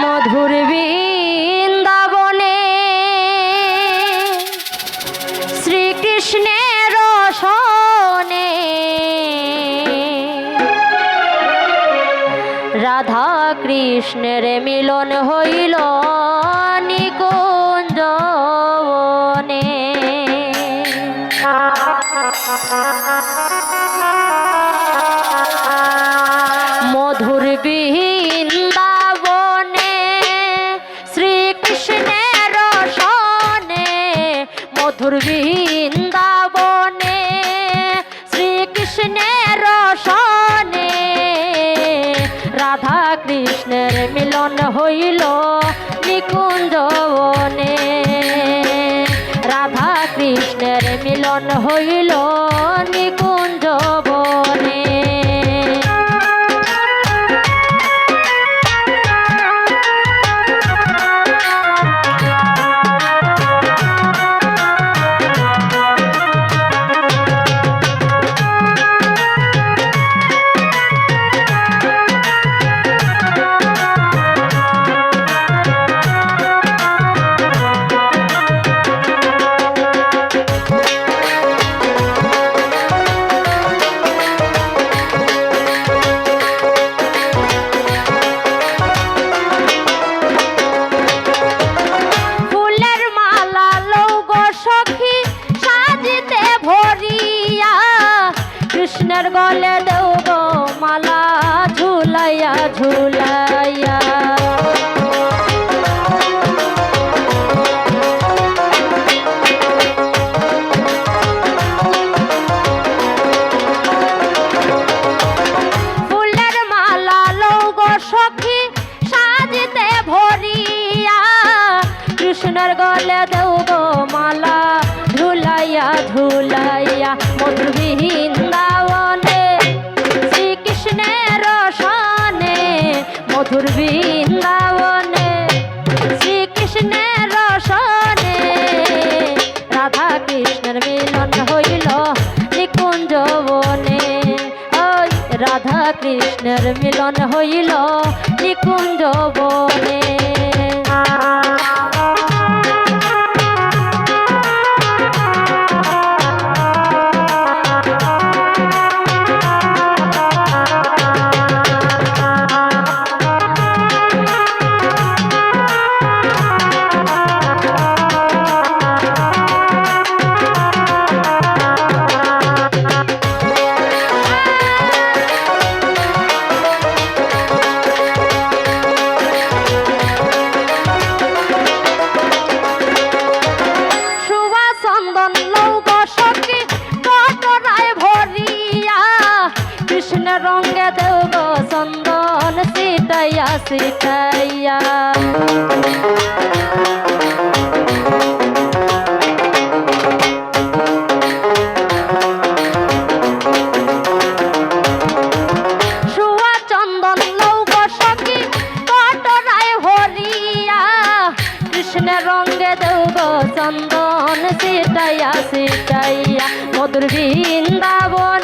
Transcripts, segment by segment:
মধুর বৃন্দাবনে শ্রীকৃষ্ণের সনে রাধা কৃষ্ণের মিলন হইল নিকুঞ্জবনে। বৃন্দাবনে শ্রীকৃষ্ণের সনে মধুর বৃন্দাবনে শ্রীকৃষ্ণের সনে রাধা কৃষ্ণের মিলন হইল নিকুঞ্জবনে। রাধা কৃষ্ণের মিলন হইল নিকুঞ্জবনে ঝুলাইয়া ঝুলাইয়া মধুর শ্রীকৃষ্ণের সনে মধুর বৃন্দাবনে শ্রীকৃষ্ণের সনে রাধা কৃষ্ণের মিলন হইল নিকুঞ্জ বনে। ওই রাধা কৃষ্ণের মিলন হইল নিকুঞ্জ বনে। কৃষ্ণ রঙ্গে দেব চন্দন সিটাইয়া সিটাইয়া চন্দন সিটাইয়া সিটাইয়া মধুর বৃন্দাবনে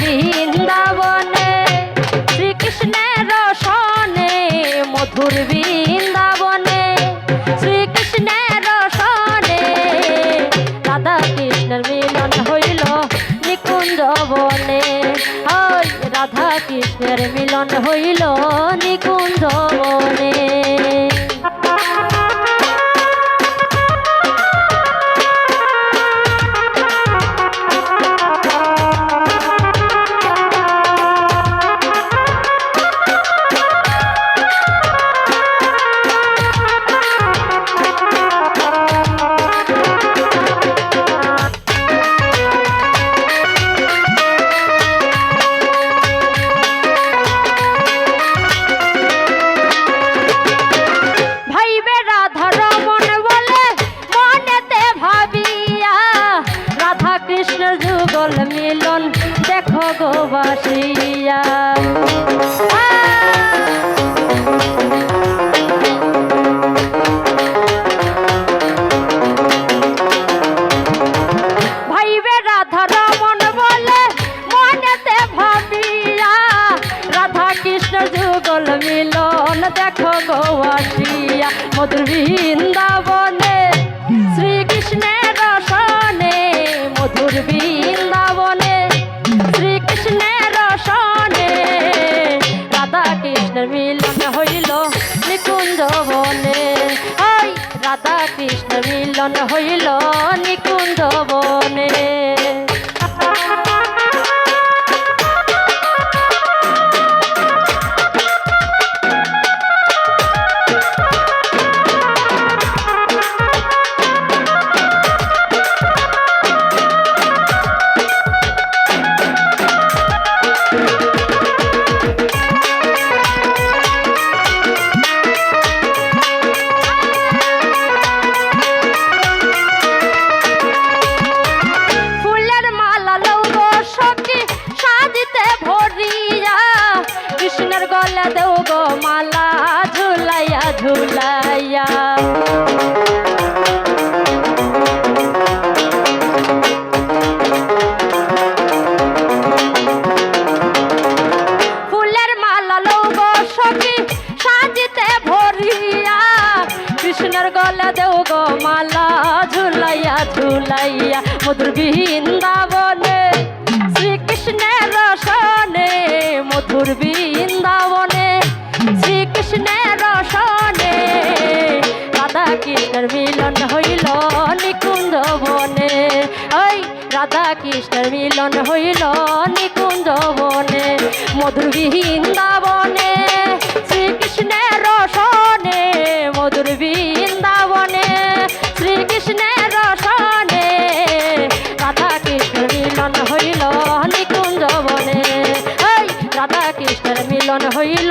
বৃন্দাবনে, শ্রীকৃষ্ণের সনে মধুর বৃন্দাবনে, শ্রীকৃষ্ণের সনে রাধা কৃষ্ণের মিলন হইল নিকুঞ্জ বনে ওই রাধা কৃষ্ণের মিলন হইল নিকুঞ্জ বনে মধুর বৃন্দাবনে, শ্রীকৃষ্ণের রসনে, মধুর বৃন্দাবনে, শ্রীকৃষ্ণের রসনে রাধা কৃষ্ণের মিলন হইল নিকুঞ্জ বনে রাধা কৃষ্ণ মিলন হইল নিকুঞ্জ বনে বৃন্দাবনে, শ্রীকৃষ্ণের রসনে, মধুর বৃন্দাবনে, শ্রীকৃষ্ণের রসনে রাধা কৃষ্ণের মিলন হইল নিকুঞ্জ বনে ওই রাধা কৃষ্ণের মিলন হইল নিকুঞ্জ বনে মধুর বৃন্দাবনে, শ্রীকৃষ্ণের রসনে, মধুর বৃন্দাবনে। মিলন হইল।